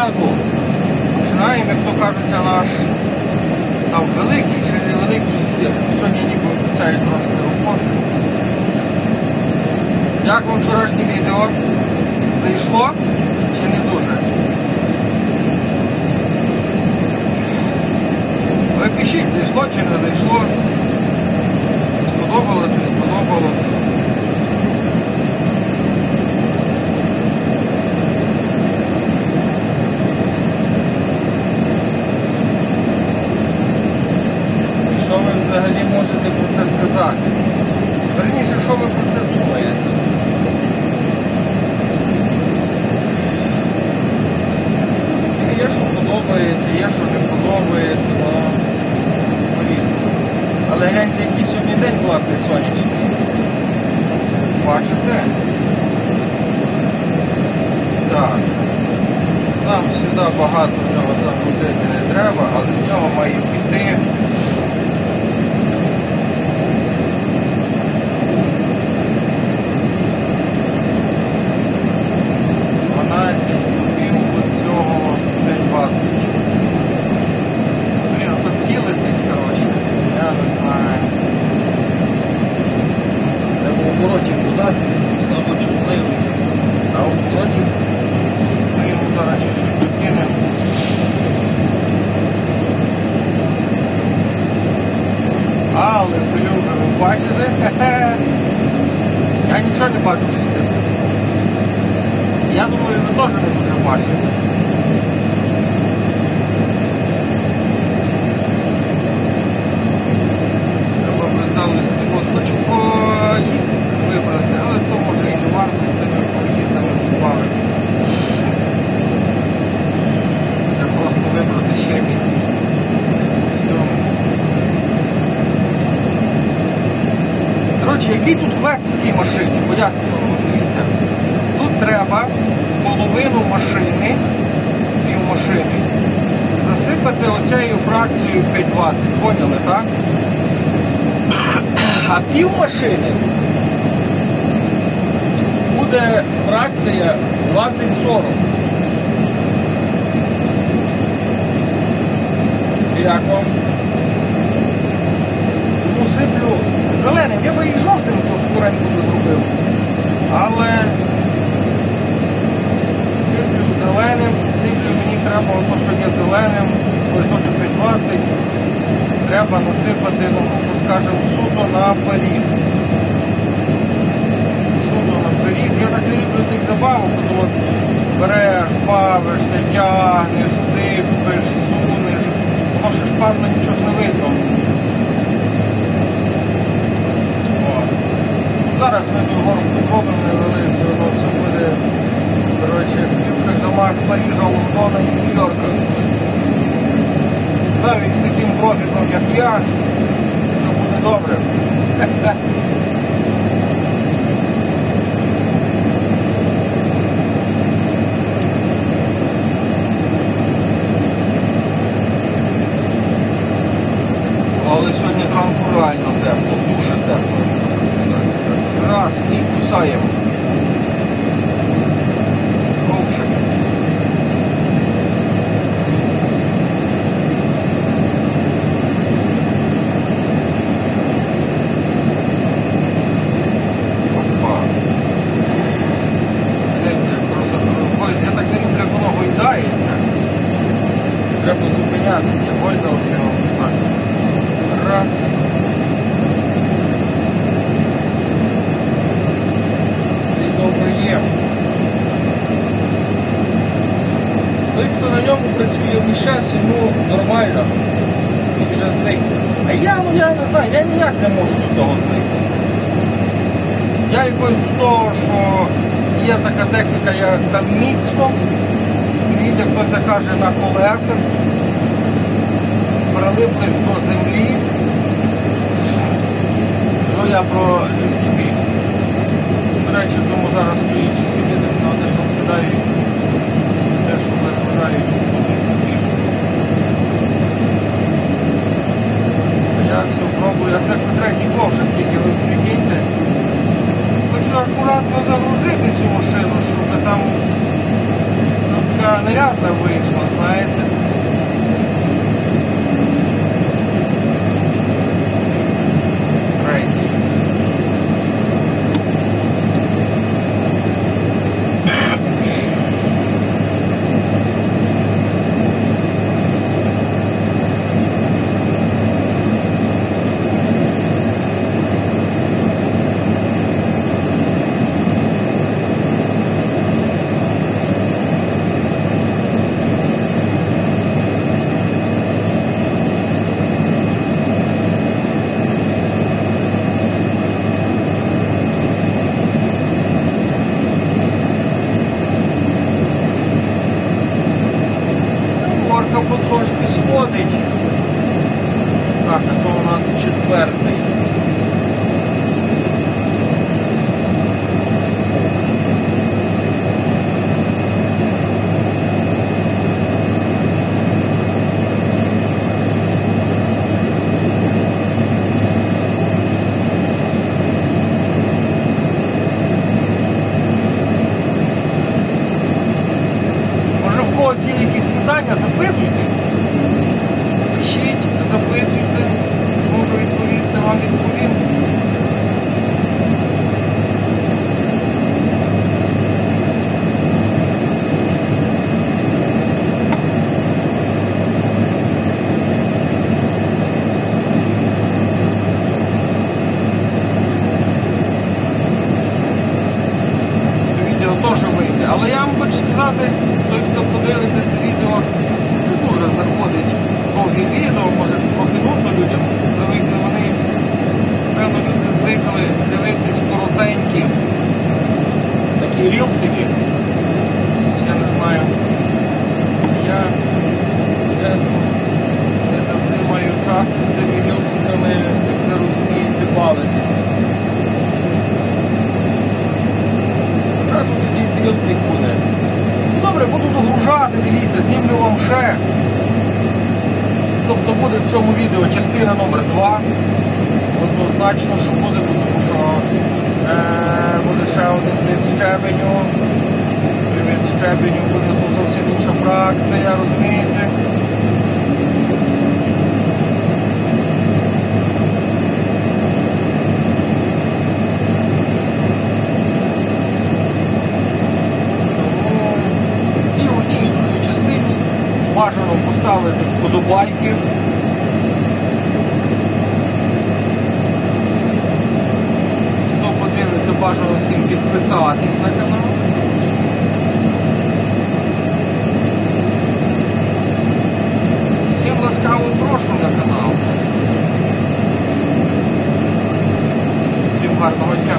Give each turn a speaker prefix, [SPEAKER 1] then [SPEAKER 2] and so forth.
[SPEAKER 1] ранку починаємо, як то кажеться, наш там великий чи невеликий ефір. Сьогодні ніби обіцяю трошки роботи. Як вам вчорашнє відео? Зайшло чи не дуже? Ви пишіть, зайшло чи не зайшло. Сподобалось, не сподобалось. Що ви взагалі можете про це сказати? Верніше, що ви про це думаєте? Є, що подобається, є, що не подобається, ну, по-різному. Але гляньте, який сьогодні день класний сонячний. Бачите? Так. Нам сюди багато в нього загрузити не треба, але в нього має піти. Дванадцять кубів от цього день 20. Блін, тут цілитись, коротше, я не знаю. Треба оборотів додати, слабо чутливий. А оборотів ми йому зараз чуть-чуть докинемо. Але пилюка, ви бачите? Я нічого не бачу, що сипе. Я думаю, ви теж не дуже бачите. Треба би здали от хочу поїсти, вибрати, але то може і не варто з тими поїздами побавитися. Це просто вибрати щебінь. Все. Коротше, який тут квець в тій машині? Пояснюю дивіться. Тут треба половину машини, пів машини, засипати оцею фракцією 520. Поняли, так? А пів машини буде фракція 2040. Як вам? Тому сиплю зеленим. Я би би зробив. Але сиплю зеленим, сиплю мені треба то, що є зеленим, ой, то, що 520, треба насипати, ну, грубо скажемо, суто наперед. Суто наперед. Я так не люблю тих забавок, коли от береш, бавишся, тягнеш, сипиш, сунеш. Воно ж парно нічого ж не видно. Зараз ми тут горку зробимо невелику, воно все буде коротше, в інших домах Парижа, Лондона і Нью-Йорка. Навіть з таким профіком, як я, все буде добре. Але сьогодні зранку реально тепло, дуже тепло, можу сказати. Раз і кусаємо. Ковшик. Опа. Гляньте, як просто розгой- Я так не люблю, як воно гойдається. Треба зупиняти ті гойдалки. Раз. І добре є. Той, хто на ньому працює весь час, йому нормально. Він вже звик. А я, ну я не знаю, я ніяк не можу до того звикнути. Я якось до того, що є така техніка, як міцно стоїть, хто закаже каже, на колесах, прилиплих до землі. Ну я про GCP. До речі, тому зараз стоїть GCP, не що кидають, One side. Так, а то у нас четвертий. Може в когось є якісь питання, запитуйте. Пишіть, запитуйте, зможу відповісти, вам відповім. відео теж вийде. Але я вам хочу сказати, той, хто подивиться це відео, не дуже заходить довгі відео, може трохи нудно людям. Звикли вони, певно, люди звикли дивитись коротенькі такі рілсики. Я не знаю. Я чесно не завжди маю час з тими рілсиками, як ви розумієте, бавитись. Одразу тоді фільцик буде. Ну, Добре, буду догружати, ще. Тобто буде в цьому відео частина номер 2 Однозначно, що буде, тому що е, буде ще один від щебеню. Від щебеню буде зовсім інша фракція, розумієте? Тому і в одній, і в другій частині поставити вподобайки. Хто подивиться, бажано всім підписатись на канал. Всім ласкаво прошу на канал. Всім гарного дня.